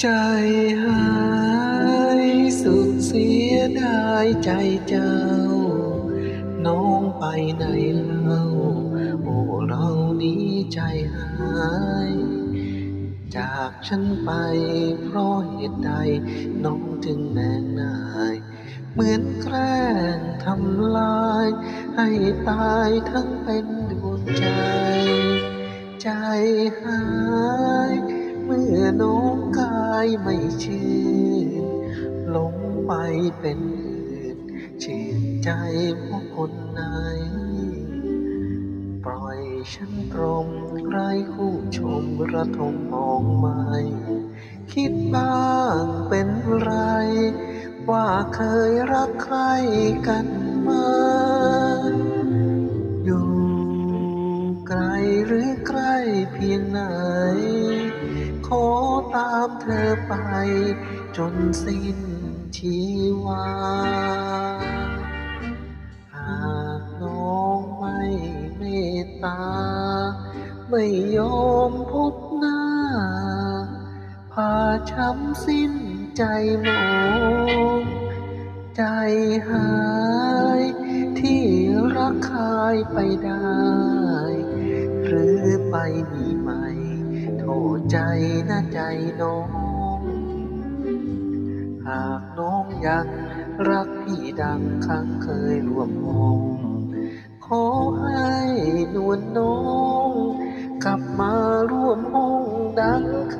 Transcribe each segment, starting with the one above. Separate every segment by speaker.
Speaker 1: ใจหายสุขเสียดายใจเจ้า น้องไปไหนเล่า โอ้เรานี้ใจหายจากฉันไปเพราะเหตุใดน้องจึงแนงนาย เหมือนแกล้งทำลาย ให้ตายทั้งเป็นดวงใจ ใจหาย เมื่อน้องายไม่ชื่นหลงไปเป็นอื่นชื่นใจเพราะคนไหน ปล่อยฉันตรงไร้คู่ชมระทมมองไม่คิดบ้างเป็นไร ว่าเคยรักใครกันมาอยู่ไกลหรือใกล้เพียงไหนขอ ตามเธอไป จนสิ้นชีวา หากน้องไม่เมตตา ไม่ยอมพบหน้า พาช้ำสิ้นใจหมองใจหายที่รักคายไปได้ หรือไปมีใหม่ โทษใจนะใจน้อง หากน้องยังรักพี่ดังครั้งเคยร่วมมอง ขอให้นวลน้อง กลับมาร่วมห้องดังเค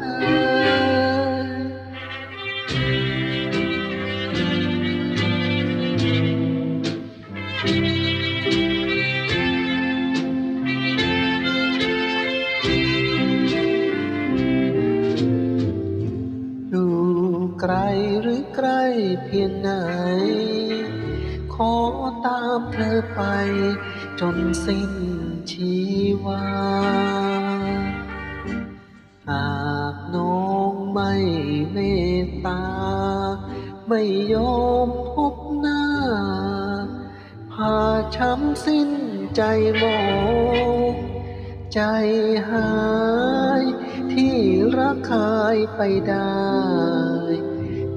Speaker 1: ย ไกลหรือใกล้เพียงไหน ขอตามเธอไป จนสิ้นชีวา หากน้องไม่เมตตา ไม่ยอมพบหน้า พาช้ำสิ้นใจหมองใจหายที่รักคายไปได้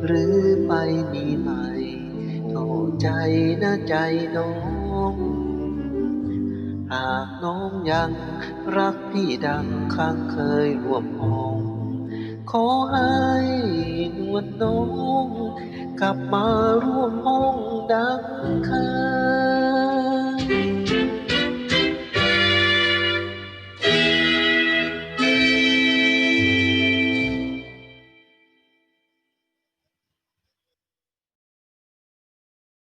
Speaker 1: หรือไปมีใหม่โทษใจนะใจน้องหากน้องยังรักพี่ดังครั้งเคยร่วมห้องขอให้นวลน้อง กลับมาร่วมห้องดังเคย